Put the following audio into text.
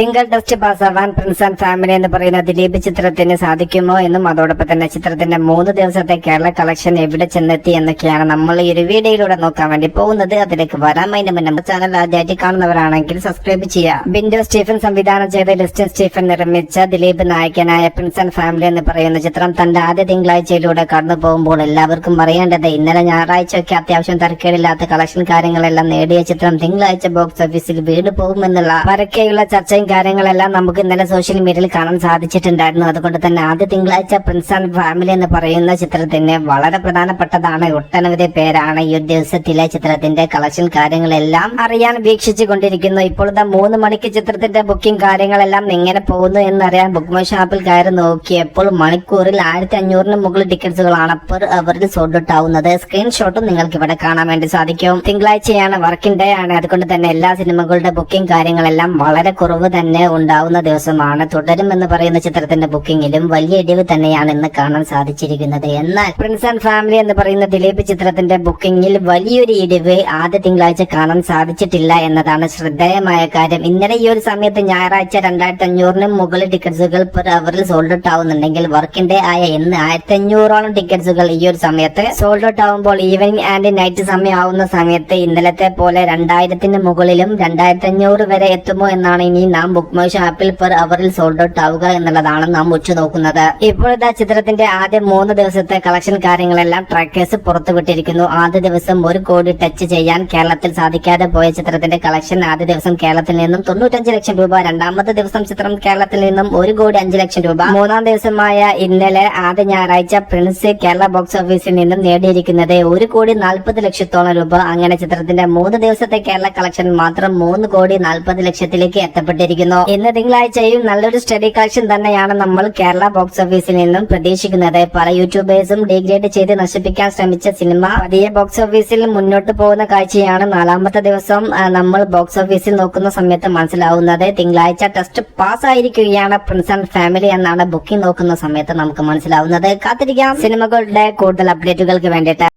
തിങ്കൾ ടെസ്റ്റ് പാസ്സാവാൻ prince and family എന്ന് പറയുന്ന ദിലീപ് ചിത്രത്തിന് സാധിക്കുമോ എന്നും അതോടൊപ്പം തന്നെ ചിത്രത്തിന്റെ മൂന്ന് ദിവസത്തെ കേരള കളക്ഷൻ എവിടെ ചെന്നെത്തി എന്നൊക്കെയാണ് നമ്മൾ ഈ ഒരു വീഡിയോയിലൂടെ നോക്കാൻ വേണ്ടി പോകുന്നത്. അതിലേക്ക് വരാൻ അതിന്റെ മുന്നേ നമ്മുടെ ചാനൽ ആദ്യമായിട്ട് കാണുന്നവരാണെങ്കിൽ സബ്സ്ക്രൈബ് ചെയ്യുക. ബിൻഡോ സ്റ്റീഫൻ സംവിധാനം ചെയ്ത ലിസ്റ്റൻ സ്റ്റീഫൻ നിർമ്മിച്ച ദിലീപ് നായകനായ പ്രിൻസ് ആൻഡ് ഫാമിലി എന്ന് പറയുന്ന ചിത്രം തന്റെ ആദ്യ തിങ്കളാഴ്ചയിലൂടെ കടന്നു പോകുമ്പോൾ എല്ലാവർക്കും അറിയേണ്ടത് ഇന്നലെ ഞായറാഴ്ചയൊക്കെ അത്യാവശ്യം തരക്കേടില്ലാത്ത കളക്ഷൻ കാര്യങ്ങളെല്ലാം നേടിയ ചിത്രം തിങ്കളാഴ്ച ബോക്സ് ഓഫീസിൽ വീട് പോകുമെന്നുള്ള പരക്കെയുള്ള ചർച്ചയും കാര്യങ്ങളെല്ലാം നമുക്ക് ഇന്നലെ സോഷ്യൽ മീഡിയയിൽ കാണാൻ സാധിച്ചിട്ടുണ്ടായിരുന്നു. അതുകൊണ്ട് തന്നെ ആദ്യ തിങ്കളാഴ്ച പ്രിൻസ് ആൻഡ് ഫാമിലി എന്ന് പറയുന്ന ചിത്രത്തിന് വളരെ പ്രധാനപ്പെട്ടതാണ്. ഒട്ടനവധി പേരാണ് ഈ ഒരു ദിവസത്തിലെ ചിത്രത്തിന്റെ കളക്ഷൻ കാര്യങ്ങളെല്ലാം അറിയാൻ വീക്ഷിച്ചു കൊണ്ടിരിക്കുന്നു ഇപ്പോഴത്തെ മൂന്ന് മണിക്ക് ചിത്രത്തിന്റെ ബുക്കിംഗ് കാര്യങ്ങളെല്ലാം എങ്ങനെ പോകുന്നു എന്നറിയാൻ ബുക്ക് മൈ ഷോപ്പിൽ കയറി നോക്കിയപ്പോൾ മണിക്കൂറിൽ ആയിരത്തി അഞ്ഞൂറിന് മുകളിൽ ടിക്കറ്റ്സുകളാണ് പെർ അവറിൽ സോൾഡ് ആവുന്നത്. സ്ക്രീൻഷോട്ടും നിങ്ങൾക്ക് ഇവിടെ കാണാൻ വേണ്ടി സാധിക്കും. തിങ്കളാഴ്ചയാണ് വർക്കിംഗ് ഡേ ആണ്. അതുകൊണ്ട് തന്നെ എല്ലാ സിനിമകളുടെ ബുക്കിംഗ് കാര്യങ്ങളെല്ലാം വളരെ കുറവ് തന്നെ ഉണ്ടാവുന്ന ദിവസമാണ്. തുടരും എന്ന് പറയുന്ന ചിത്രത്തിന്റെ ബുക്കിംഗിലും വലിയ ഇടിവ് തന്നെയാണ് ഇന്ന് കാണാൻ സാധിച്ചിരിക്കുന്നത്. എന്നാൽ പ്രിൻസ് ആൻഡ് ഫാമിലി എന്ന് പറയുന്ന ദിലീപ് ചിത്രത്തിന്റെ ബുക്കിംഗിൽ വലിയൊരു ഇടിവ് ആദ്യ തിങ്കളാഴ്ച കാണാൻ സാധിച്ചിട്ടില്ല എന്നതാണ് ശ്രദ്ധേയമായ കാര്യം. ഇന്നലെ ഈ ഒരു സമയത്ത് ഞായറാഴ്ച രണ്ടായിരത്തി അഞ്ഞൂറിന് മുകളിൽ ടിക്കറ്റ്സുകൾ പെർ അവറിൽ സോൾഡ് ഔട്ട് ആവുന്നുണ്ടെങ്കിൽ വർക്കിംഗ് ഡേ ആയ ഇന്ന് ആയിരത്തി അഞ്ഞൂറോളം ടിക്കറ്റ്സുകൾ ഈ ഒരു സമയത്ത് സോൾഡ് ഔട്ട് ആവുമ്പോൾ ഈവനിങ് ആൻഡ് നൈറ്റ് സമയം ആവുന്ന സമയത്ത് ഇന്നലത്തെ പോലെ രണ്ടായിരത്തിന് മുകളിലും രണ്ടായിരത്തി അഞ്ഞൂറ് വരെ എത്തുമോ എന്നാണ് ഇനി നാം ബുക്ക് മൈ ആപ്പിൽ പെർ അവറിൽ സോൾഡ് ഔട്ട് ആവുക എന്നുള്ളതാണ് നാം ഉറ്റുനോക്കുന്നത് ഇപ്പോഴത്തെ ചിത്രത്തിന്റെ ആദ്യ മൂന്ന് ദിവസത്തെ കളക്ഷൻ കാര്യങ്ങളെല്ലാം ട്രാക്കേഴ്സ് പുറത്തുവിട്ടിരിക്കുന്നു ആദ്യ ദിവസം ഒരു കോടി ടച്ച് ചെയ്യാൻ കേരളത്തിൽ സാധിക്കാതെ പോയ ചിത്രത്തിന്റെ കളക്ഷൻ ആദ്യ ദിവസം കേരളത്തിൽ നിന്നും തൊണ്ണൂറ്റഞ്ച് ലക്ഷം രൂപ രണ്ടാമത്തെ ദിവസം ചിത്രം കേരളത്തിൽ നിന്നും ഒരു കോടി അഞ്ച് ലക്ഷം രൂപ. മൂന്നാം ദിവസമായ ഇന്നലെ ആദ്യ ഞായറാഴ്ച പ്രിൻസ് കേരള ബോക്സ് ഓഫീസിൽ നിന്നും നേടിയിരിക്കുന്നത് ഒരു കോടി നാൽപ്പത് ലക്ഷത്തോളം രൂപ. അങ്ങനെ ചിത്രത്തിന്റെ മൂന്ന് ദിവസത്തെ കേരള കളക്ഷൻ മാത്രം മൂന്ന് കോടി നാൽപ്പത് ലക്ഷത്തിലേക്ക് എത്തപ്പെട്ടിരിക്കുന്നു. ഇന്ന് തിങ്കളാഴ്ചയും നല്ലൊരു സ്റ്റഡി കളക്ഷൻ തന്നെയാണ് നമ്മൾ കേരള ബോക്സ് ഓഫീസിൽ നിന്നും പ്രതീക്ഷിക്കുന്നത്. പല യൂട്യൂബേഴ്സും ഡിഗ്രേഡ് ചെയ്ത് നശിപ്പിക്കാൻ ശ്രമിച്ച സിനിമ പതിയെ ബോക്സ് ഓഫീസിൽ മുന്നോട്ട് പോകുന്ന കാഴ്ചയാണ് നാലാമത്തെ ദിവസം നമ്മൾ ബോക്സ് ഓഫീസിൽ നോക്കുന്ന സമയത്ത് മനസ്സിലാവുന്നത്. തിങ്കളാഴ്ച ടെസ്റ്റ് പാസ് ആയിരിക്കുകയാണ് പ്രിൻസ് ആൻഡ് ഫാമിലി എന്നാണ് ബുക്കിംഗ് നോക്കുന്ന സമയത്ത് നമുക്ക് മനസ്സിലാവുന്നത്. കാത്തിരിക്കാം. സിനിമകളുടെ കൂടുതൽ അപ്ഡേറ്റുകൾക്ക് വേണ്ടിയിട്ട്.